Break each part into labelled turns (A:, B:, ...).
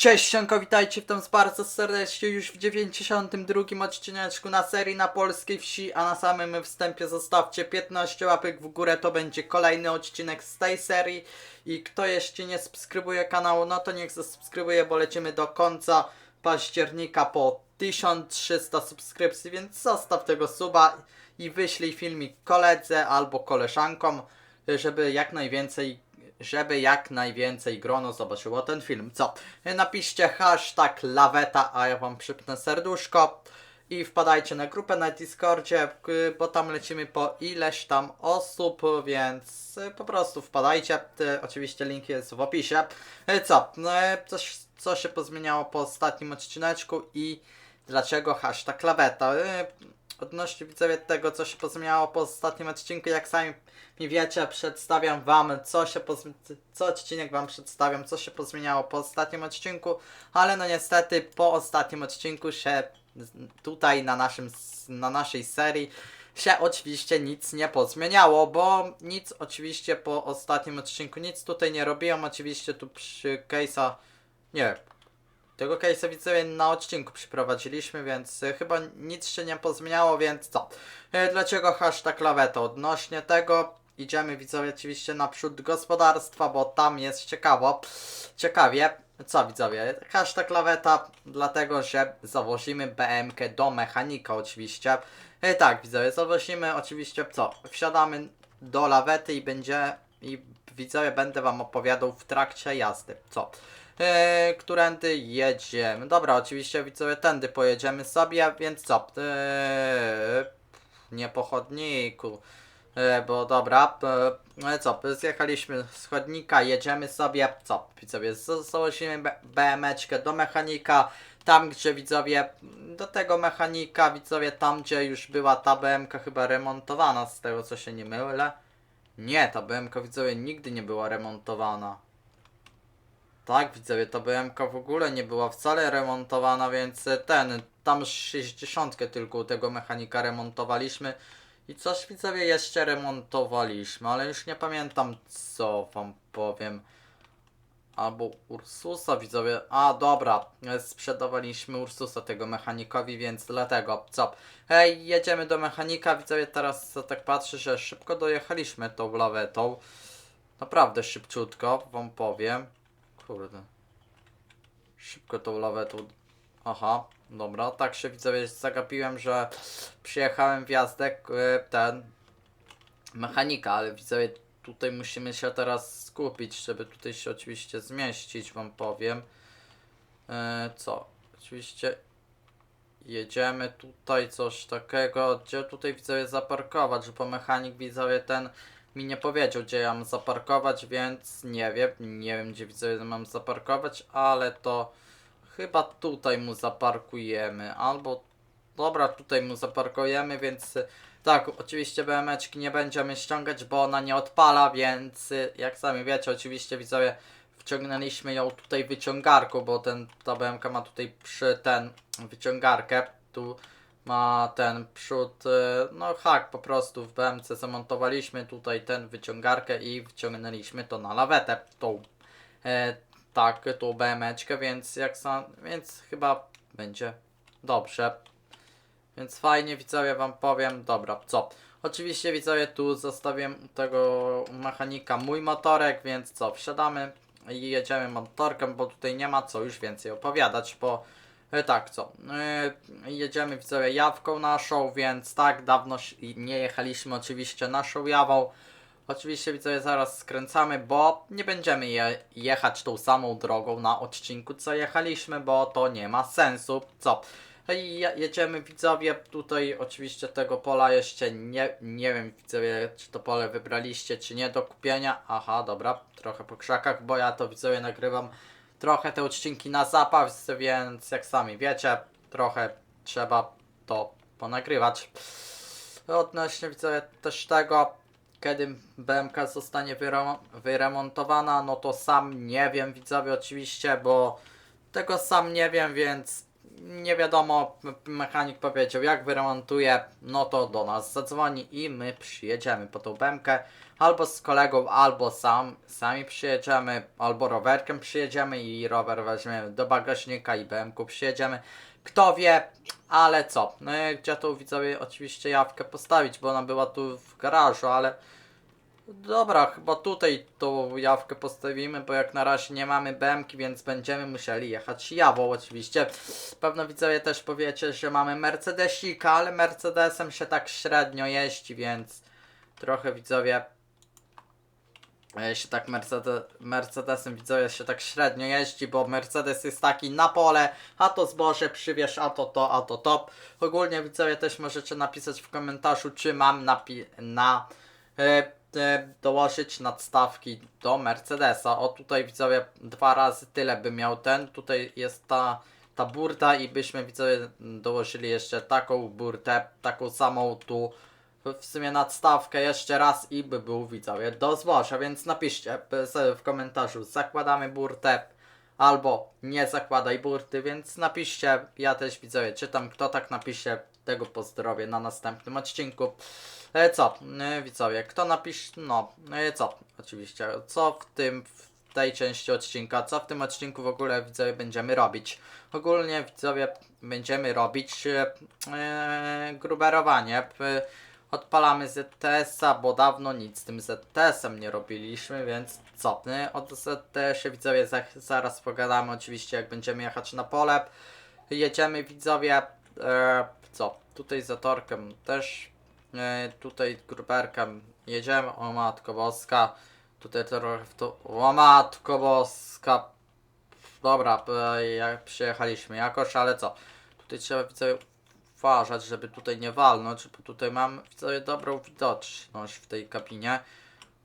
A: Cześć, sianko, witajcie w tym bardzo serdecznie już w 92 odcineczku na serii na polskiej wsi, a na samym wstępie zostawcie 15 łapek w górę, to będzie kolejny odcinek z tej serii. I kto jeszcze nie subskrybuje kanału, no to niech zasubskrybuje, bo lecimy do końca października po 1300 subskrypcji, więc zostaw tego suba i wyślij filmik koledze albo koleżankom, żeby jak najwięcej żeby jak najwięcej grono zobaczyło ten film. Co? Napiszcie hashtag laweta, a ja wam przypnę serduszko. I wpadajcie na grupę na Discordzie, k- bo tam lecimy po ileś tam osób, więc y, po prostu wpadajcie. Y, Oczywiście link jest w opisie. Y, Co? No, y, Coś, co się pozmieniało po ostatnim odcineczku i dlaczego hashtag laweta? Odnośnie widzowie tego, co się pozmieniało po ostatnim odcinku, jak sami mi wiecie, przedstawiam wam, co się pozmi- co odcinek wam przedstawiam, co się pozmieniało po ostatnim odcinku, ale no niestety po ostatnim odcinku się tutaj na naszym, na naszej serii się oczywiście nic nie pozmieniało, bo nic oczywiście po ostatnim odcinku, nic tutaj nie robiłem, oczywiście tu przy case'a, nie, tego case'a widzowie na odcinku przyprowadziliśmy, więc y, chyba nic się nie pozmieniało, więc co? Y, Dlaczego hashtag laweta? Odnośnie tego idziemy widzowie oczywiście naprzód gospodarstwa, bo tam jest ciekawo. Ciekawie. Co widzowie? Hashtag laweta, dlatego że zawozimy BMK do mechanika oczywiście. Y, Tak widzowie, zawozimy oczywiście co? Wsiadamy do lawety i będzie i widzowie będę wam opowiadał w trakcie jazdy. Co? Eee, którędy jedziemy? Dobra, oczywiście widzowie tędy pojedziemy sobie, więc co? Eee, nie po chodniku. E, bo dobra, e, co, zjechaliśmy z chodnika, jedziemy sobie, co, widzowie, założymy BMeczkę do mechanika, tam gdzie widzowie, do tego mechanika, widzowie, tam gdzie już była ta BMK chyba remontowana, z tego co się nie mylę. Nie, ta BMK widzowie nigdy nie była remontowana. Tak, widzowie, ta BMK w ogóle nie była wcale remontowana, więc e, ten, tam 60 tylko tego mechanika remontowaliśmy. I coś widzowie jeszcze remontowaliśmy, ale już nie pamiętam co wam powiem. Albo Ursusa widzowie. A dobra, e, sprzedawaliśmy Ursusa tego mechanikowi, więc dlatego co? Hej, jedziemy do mechanika, widzowie teraz tak patrzę, że szybko dojechaliśmy tą lawetą. Naprawdę szybciutko, wam powiem. Kurde. Szybko tą lawetą. Aha, dobra, tak się widzowie zagapiłem, że przyjechałem w jazdę k- ten mechanika, ale widzowie tutaj musimy się teraz skupić, żeby tutaj się oczywiście zmieścić, wam powiem. E, co? Oczywiście jedziemy tutaj coś takiego, gdzie tutaj widzowie zaparkować, bo mechanik widzowie ten mi nie powiedział, gdzie ja mam zaparkować, więc nie wiem, nie wiem gdzie widzowie mam zaparkować, ale to chyba tutaj mu zaparkujemy, albo dobra, tutaj mu zaparkujemy, więc tak, oczywiście BMeczki nie będziemy ściągać, bo ona nie odpala, więc jak sami wiecie, oczywiście widzowie wciągnęliśmy ją tutaj wyciągarką, bo ten, ta BMK ma tutaj przy ten wyciągarkę, tu ma ten przód, y, no hak po prostu w BMC zamontowaliśmy tutaj ten wyciągarkę i wciągnęliśmy to na lawetę, tą e, tak, tą BMeczkę, więc jak sam, więc chyba będzie dobrze. Więc fajnie widzowie wam powiem, dobra, co? Oczywiście widzowie tu zostawiłem u tego mechanika mój motorek, więc co, wsiadamy i jedziemy motorkiem, bo tutaj nie ma co już więcej opowiadać, bo tak co, e, jedziemy widzowie jawką naszą, więc tak, dawno nie jechaliśmy oczywiście naszą jawą. Oczywiście widzowie zaraz skręcamy, bo nie będziemy je jechać tą samą drogą na odcinku co jechaliśmy, bo to nie ma sensu. Co? Je- jedziemy widzowie, tutaj oczywiście tego pola jeszcze nie, nie wiem widzowie czy to pole wybraliście czy nie do kupienia. Aha, dobra, trochę po krzakach, bo ja to widzowie nagrywam trochę te odcinki na zapas, więc jak sami wiecie, trochę trzeba to ponagrywać. Odnośnie widzowie też tego, kiedy BMK zostanie wyremo- wyremontowana, no to sam nie wiem widzowie oczywiście, bo tego sam nie wiem, więc nie wiadomo, mechanik powiedział jak wyremontuje, no to do nas zadzwoni i my przyjedziemy po tą BMkę. Albo z kolegą, albo sam, sami przyjedziemy, albo rowerkiem przyjedziemy i rower weźmiemy do bagażnika i BMK przyjedziemy. Kto wie, ale co? No i gdzie tu widzowie oczywiście jawkę postawić, bo ona była tu w garażu, ale dobra, chyba tutaj tą jawkę postawimy, bo jak na razie nie mamy BMki, więc będziemy musieli jechać jawą oczywiście. Pewno widzowie też powiecie, że mamy Mercedesika, ale Mercedesem się tak średnio jeździ, więc trochę widzowie się tak Mercedes, Mercedesem widzowie się tak średnio jeździ, bo Mercedes jest taki na pole, a to zboże przywieź, a to to, a to to. Ogólnie widzowie też możecie napisać w komentarzu, czy mam napi- na e, e, dołożyć nadstawki do Mercedesa. O tutaj widzowie dwa razy tyle by miał ten, tutaj jest ta ta burta i byśmy widzowie dołożyli jeszcze taką burtę, taką samą tu w sumie nadstawkę jeszcze raz i by był widzowie do zboża, więc napiszcie w komentarzu zakładamy burtę albo nie zakładaj burty, więc napiszcie, ja też widzowie czytam, kto tak napisze, tego pozdrowię na następnym odcinku. E, co, e, widzowie, kto napisze, no, e, co, oczywiście, co w tym, w tej części odcinka, co w tym odcinku w ogóle widzowie będziemy robić. Ogólnie widzowie będziemy robić e, gruberowanie. Odpalamy ZTS-a, bo dawno nic z tym ZTS-em nie robiliśmy, więc co? e, O ZTS-ie widzowie za, zaraz pogadamy oczywiście jak będziemy jechać na pole. Jedziemy widzowie, e, co? Tutaj zatorkiem też, e, tutaj gruberkiem jedziemy, o matko boska. Tutaj trochę w to, o matko boska. Dobra, e, jak przyjechaliśmy jakoś, ale co? Tutaj trzeba widzowie uważać, żeby tutaj nie walnąć, bo tutaj mam widzowie dobrą widoczność w tej kabinie.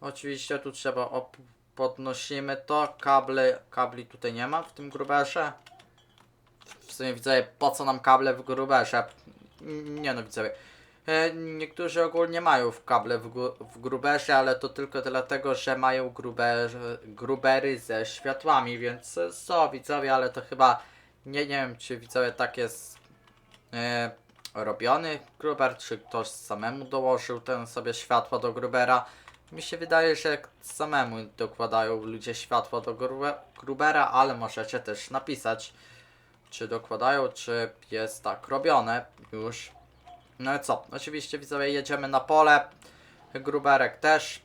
A: Oczywiście tu trzeba podnosimy to, kable, kabli tutaj nie ma w tym gruberze. W sumie widzowie, po co nam kable w gruberze? Nie no widzowie. E, Niektórzy ogólnie mają w kable w, w gruberze, ale to tylko dlatego, że mają gruber, grubery ze światłami, więc e, co widzowie, ale to chyba nie, nie wiem czy widzowie tak jest robiony gruber, czy ktoś samemu dołożył ten sobie światło do grubera. Mi się wydaje, że samemu dokładają ludzie światło do grube, grubera, ale możecie też napisać, czy dokładają, czy jest tak robione już. No i co? Oczywiście widzowie jedziemy na pole. Gruberek też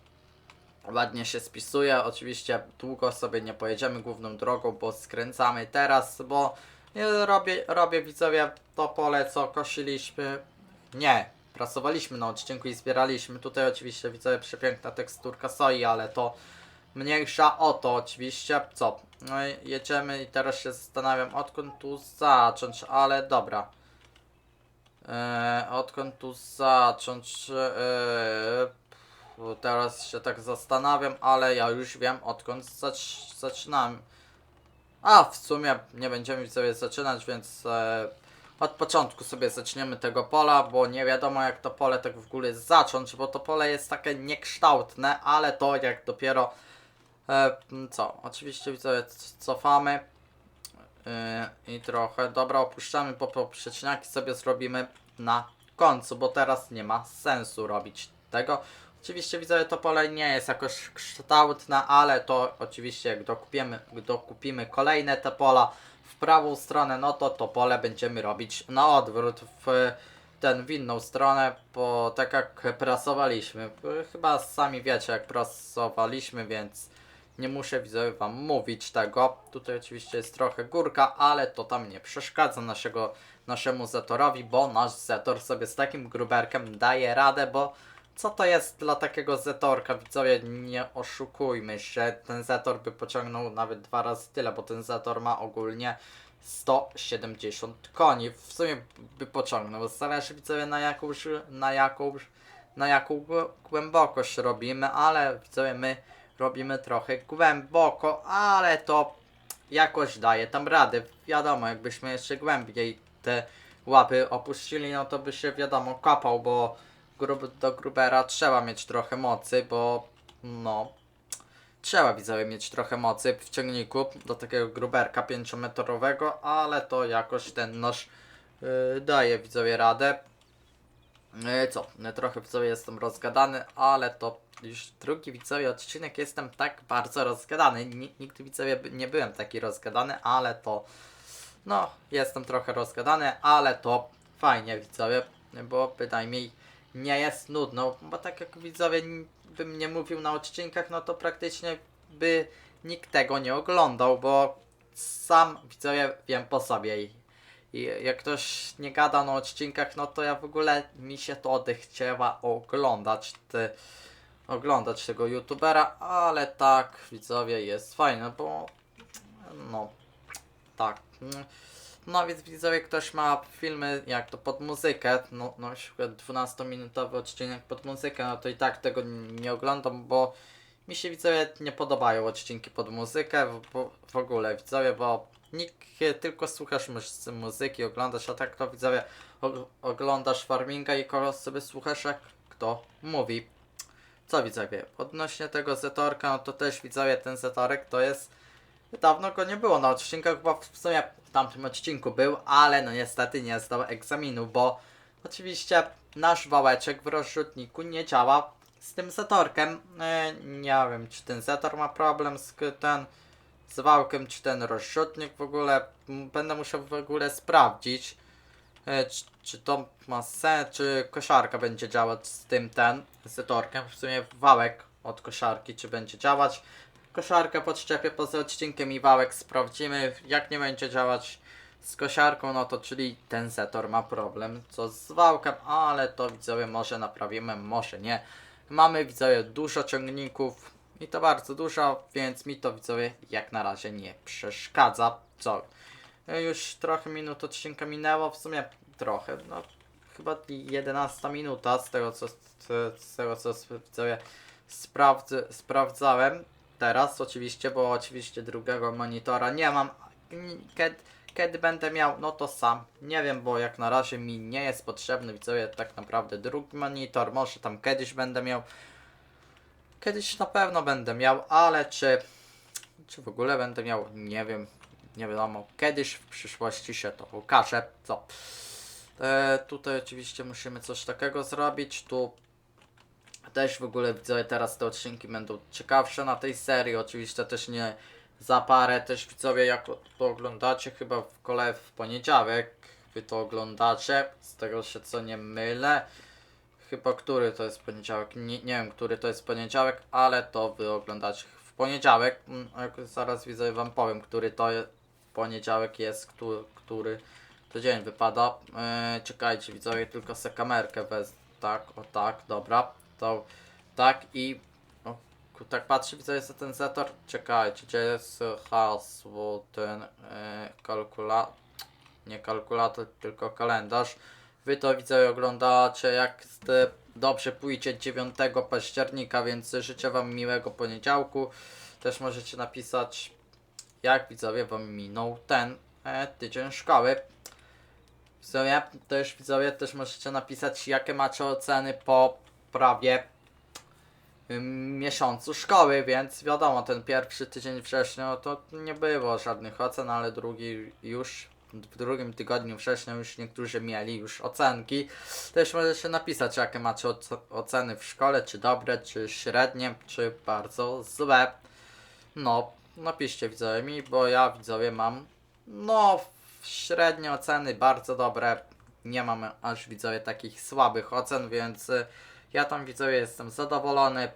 A: ładnie się spisuje. Oczywiście długo sobie nie pojedziemy główną drogą, bo skręcamy teraz, bo ja robię, robię widzowie to pole, co kosiliśmy. Nie, pracowaliśmy na odcinku i zbieraliśmy. Tutaj oczywiście widzowie przepiękna teksturka soi, ale to mniejsza o to oczywiście. Co? No i jedziemy i teraz się zastanawiam odkąd tu zacząć, ale dobra. Eee, odkąd tu zacząć? Eee, teraz się tak zastanawiam, ale ja już wiem odkąd zac zaczynam. A, w sumie nie będziemy sobie zaczynać, więc e, od początku sobie zaczniemy tego pola, bo nie wiadomo jak to pole tak w ogóle zacząć, bo to pole jest takie niekształtne, ale to jak dopiero e, co, oczywiście widzowie cofamy e, i trochę, dobra opuszczamy, bo poprzeczniaki sobie zrobimy na końcu, bo teraz nie ma sensu robić tego. Oczywiście widzowie to pole nie jest jakoś kształtne, ale to oczywiście jak dokupimy, dokupimy kolejne te pola w prawą stronę, no to to pole będziemy robić na odwrót w ten w inną stronę, bo tak jak prasowaliśmy, chyba sami wiecie jak prasowaliśmy, więc nie muszę widzowie wam mówić tego. Tutaj oczywiście jest trochę górka, ale to tam nie przeszkadza naszego, naszemu Zetorowi, bo nasz Zetor sobie z takim gruberkiem daje radę, bo co to jest dla takiego Zetorka? Widzowie, nie oszukujmy się, ten Zetor by pociągnął nawet dwa razy tyle, bo ten Zetor ma ogólnie 170 koni. W sumie by pociągnął. Zależy widzowie na jakąś, na jakąś, na jaką głę- głębokość robimy, ale widzowie my robimy trochę głęboko, ale to jakoś daje tam radę. Wiadomo, jakbyśmy jeszcze głębiej te łapy opuścili, no to by się wiadomo kapał, bo grub, do grubera trzeba mieć trochę mocy, bo no trzeba widzowie mieć trochę mocy w ciągniku do takiego gruberka 5-metrowego, ale to jakoś ten nasz yy, daje widzowie radę. Yy, co, yy, trochę widzowie jestem rozgadany, ale to już drugi widzowie odcinek jestem tak bardzo rozgadany. Ni- Nigdy widzowie nie byłem taki rozgadany, ale to no, jestem trochę rozgadany, ale to fajnie widzowie, bo bynajmniej nie jest nudno, bo tak jak widzowie bym nie mówił na odcinkach, no to praktycznie by nikt tego nie oglądał, bo sam widzowie wiem po sobie i, i jak ktoś nie gada na odcinkach, no to ja w ogóle mi się to odechciewa oglądać oglądać tego youtubera, ale tak widzowie jest fajne, bo no tak. No więc widzowie, ktoś ma filmy jak to pod muzykę, no, no na przykład 12-minutowy odcinek pod muzykę, no to i tak tego nie oglądam, bo mi się widzowie nie podobają odcinki pod muzykę w, w, ogóle widzowie, bo nikt tylko słuchasz muzyki, oglądasz, a tak to widzowie og- oglądasz farminga i kogoś sobie słuchasz jak kto mówi. Co widzowie, odnośnie tego Zetorka, no to też widzowie ten Zetorek to jest Dawno go nie było na odcinkach, bo w sumie w tamtym odcinku był, ale no niestety nie zdał egzaminu, bo oczywiście nasz wałeczek w rozrzutniku nie działa z tym zatorkiem. E, nie wiem, czy ten zator ma problem z ten z wałkiem, czy ten rozrzutnik w ogóle. Będę musiał w ogóle sprawdzić, e, czy, czy to ma sens, czy koszarka będzie działać z tym ten zatorkiem. W sumie wałek od koszarki, czy będzie działać koszarkę podczepię poza odcinkiem i wałek sprawdzimy. Jak nie będzie działać z kosiarką, no to czyli ten setor ma problem, co z wałkiem, ale to widzowie może naprawimy, może nie. Mamy widzowie dużo ciągników i to bardzo dużo, więc mi to widzowie jak na razie nie przeszkadza. Co? Już trochę minut odcinka minęło, w sumie trochę, no chyba 11 minuta z tego co, z tego co widzowie sprawdz, sprawdzałem teraz oczywiście, bo oczywiście drugiego monitora nie mam. Kiedy, kiedy będę miał, no to sam. Nie wiem, bo jak na razie mi nie jest potrzebny, widzowie, tak naprawdę drugi monitor. Może tam kiedyś będę miał. Kiedyś na pewno będę miał, ale czy, czy w ogóle będę miał, nie wiem, nie wiadomo. Kiedyś w przyszłości się to okaże. Co? E, tutaj oczywiście musimy coś takiego zrobić. Tu też w ogóle widzowie teraz te odcinki będą ciekawsze na tej serii. Oczywiście też nie za parę też widzowie jak to oglądacie chyba w kole w poniedziałek wy to oglądacie. Z tego się co nie mylę. Chyba który to jest poniedziałek. Nie, nie wiem który to jest poniedziałek, ale to wy oglądacie w poniedziałek. Mm, Zaraz widzowie wam powiem, który to jest poniedziałek jest, który, który to dzień wypada. Eee, czekajcie widzowie, tylko se kamerkę wez. Tak, o tak, dobra. To tak i o, tak patrzę, widzę jest ten zator. Czekajcie, gdzie jest hasło ten e, kalkulator, nie kalkulator, tylko kalendarz. Wy to widzę oglądacie jak ste- dobrze pójdzie 9 października, więc życzę wam miłego poniedziałku. Też możecie napisać jak widzowie wam minął ten e, tydzień szkoły. Widzowie, też widzowie też możecie napisać jakie macie oceny po prawie miesiącu szkoły, więc wiadomo, ten pierwszy tydzień września no to nie było żadnych ocen, ale drugi już w drugim tygodniu września już niektórzy mieli już ocenki. Też możecie napisać jakie macie oce- oceny w szkole, czy dobre, czy średnie, czy bardzo złe. No, napiszcie widzowie mi, bo ja widzowie mam no średnie oceny, bardzo dobre. Nie mam aż widzowie takich słabych ocen, więc y, ja tam widzowie jestem zadowolony.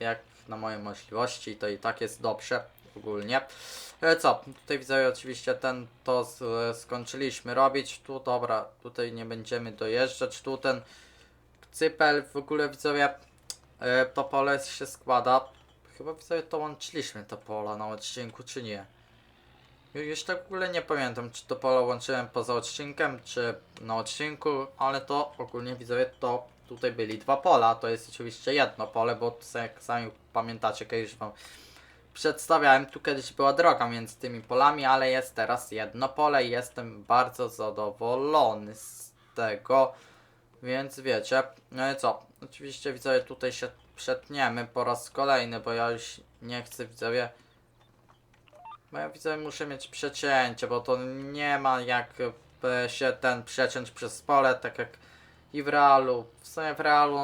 A: Jak na moje możliwości, to i tak jest dobrze ogólnie. E, Co? Tutaj widzowie oczywiście ten to skończyliśmy robić. Tu dobra, tutaj nie będziemy dojeżdżać. Tu ten cypel w ogóle widzowie e, to pole się składa. Chyba widzowie to łączyliśmy to pola na odcinku, czy nie? Ju- Już tak w ogóle nie pamiętam, czy to pole łączyłem poza odcinkiem, czy na odcinku, ale to ogólnie widzowie to tutaj byli dwa pola. To jest oczywiście jedno pole, bo jak sami pamiętacie, kiedyś wam przedstawiałem, tu kiedyś była droga między tymi polami, ale jest teraz jedno pole i jestem bardzo zadowolony z tego. Więc wiecie, no i co? Oczywiście widzowie tutaj się przetniemy po raz kolejny, bo ja już nie chcę widzowie bo ja widzę, muszę mieć przecięcie, bo to nie ma jak e, się ten przeciąć przez pole, tak jak i w realu. W sumie w realu,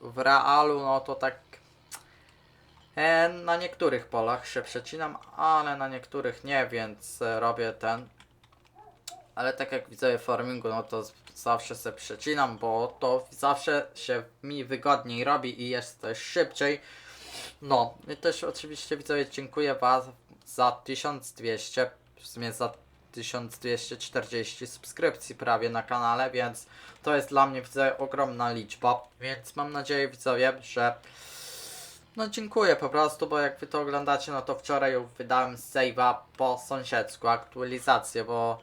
A: w realu no to tak E, na niektórych polach się przecinam, ale na niektórych nie, więc e, robię ten. Ale tak jak widzę w farmingu, no to zawsze se przecinam, bo to zawsze się mi wygodniej robi i jest też szybciej. No, i też oczywiście widzowie dziękuję Was za 1200, w sumie za 1240 subskrypcji prawie na kanale, więc to jest dla mnie widzę ogromna liczba, więc mam nadzieję widzowie, że no dziękuję po prostu, bo jak wy to oglądacie, no to wczoraj już wydałem save'a po sąsiedzku, aktualizację, bo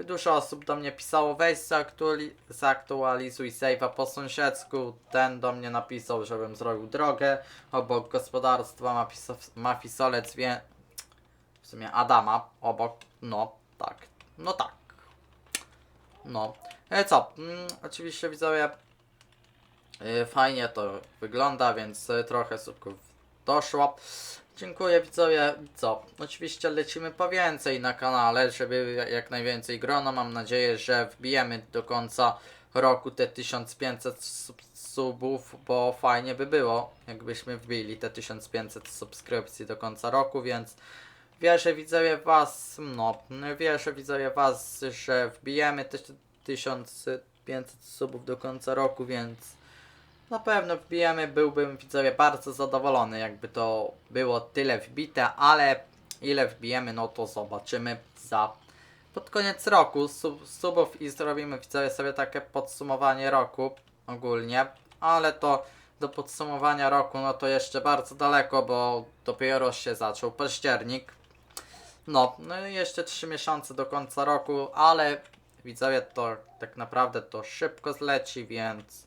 A: dużo osób do mnie pisało, weź zaktuali- zaktualizuj save'a po sąsiedzku. Ten do mnie napisał, żebym zrobił drogę. Obok gospodarstwa Mafiso- Mafisolec, wie... w sumie Adama, obok, no tak, no tak. No, e co, mm, oczywiście widzowie, y, fajnie to wygląda, więc y, trochę subków doszło. Dziękuję widzowie. Co? Oczywiście lecimy po więcej na kanale, żeby jak najwięcej grono. Mam nadzieję, że wbijemy do końca roku te 1500 sub subów, bo fajnie by było, jakbyśmy wbili te 1500 subskrypcji do końca roku, więc wierzę widzowie was, no, wierzę widzowie was, że wbijemy te 1500 subów do końca roku, więc na pewno wbijemy, byłbym widzowie bardzo zadowolony, jakby to było tyle wbite, ale ile wbijemy, no to zobaczymy za pod koniec roku sub, subów i zrobimy widzowie sobie takie podsumowanie roku ogólnie, ale to do podsumowania roku, no to jeszcze bardzo daleko, bo dopiero się zaczął październik. No, no i jeszcze 3 miesiące do końca roku, ale widzowie to tak naprawdę to szybko zleci, więc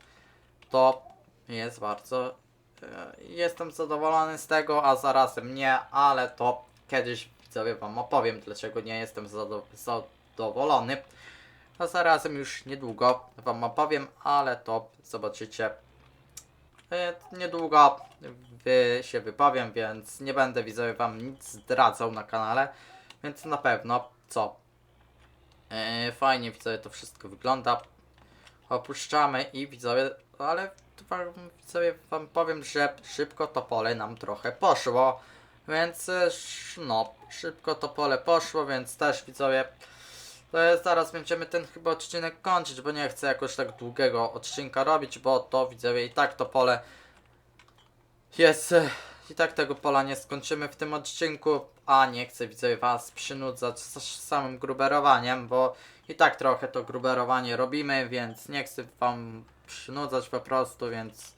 A: to jest bardzo. e, Jestem zadowolony z tego, a zarazem nie, ale to kiedyś widzowie Wam opowiem, dlaczego nie jestem zado- zadowolony. A zarazem już niedługo Wam opowiem, ale to zobaczycie. Niedługo wy się wypowiem, więc nie będę widzowie Wam nic zdradzał na kanale, więc na pewno co. E, Fajnie widzowie to wszystko wygląda opuszczamy i widzowie, ale wam, widzowie wam powiem, że szybko to pole nam trochę poszło, więc e, no, szybko to pole poszło, więc też widzowie, to jest, zaraz będziemy ten chyba odcinek kończyć, bo nie chcę jakoś tak długiego odcinka robić, bo to widzowie i tak to pole jest, e, i tak tego pola nie skończymy w tym odcinku, a nie chcę widzowie was przynudzać z samym gruberowaniem, bo i tak trochę to gruberowanie robimy, więc nie chcę wam przynudzać po prostu, więc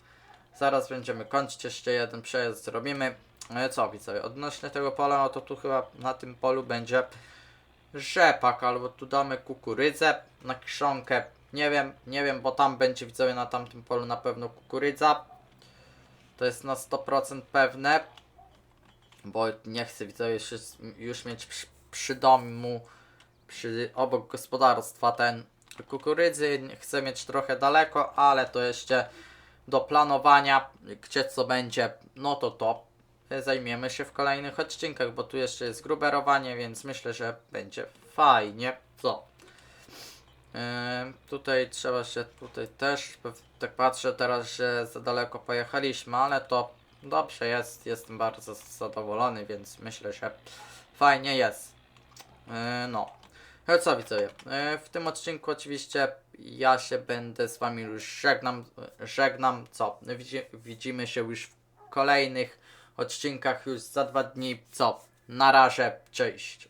A: zaraz będziemy kończyć, jeszcze jeden przejazd zrobimy. No i co widzowie, odnośnie tego pola, no to tu chyba na tym polu będzie rzepak, albo tu damy kukurydzę na kiszonkę, nie wiem, nie wiem, bo tam będzie widzowie na tamtym polu na pewno kukurydza. To jest na 100% pewne, bo nie chcę widzowie już, już mieć przy, przy domu przy, obok gospodarstwa ten kukurydzy. Chcę mieć trochę daleko, ale to jeszcze do planowania, gdzie co będzie, no to to zajmiemy się w kolejnych odcinkach, bo tu jeszcze jest gruberowanie, więc myślę, że będzie fajnie. Co? Yy, tutaj trzeba się, tutaj też, tak patrzę teraz, że za daleko pojechaliśmy, ale to dobrze jest, jestem bardzo zadowolony, więc myślę, że fajnie jest. Yy, no. No co widzowie, e, w tym odcinku oczywiście ja się będę z wami już żegnam, żegnam, co, Widzi, widzimy się już w kolejnych odcinkach już za dwa dni, co, na razie, cześć.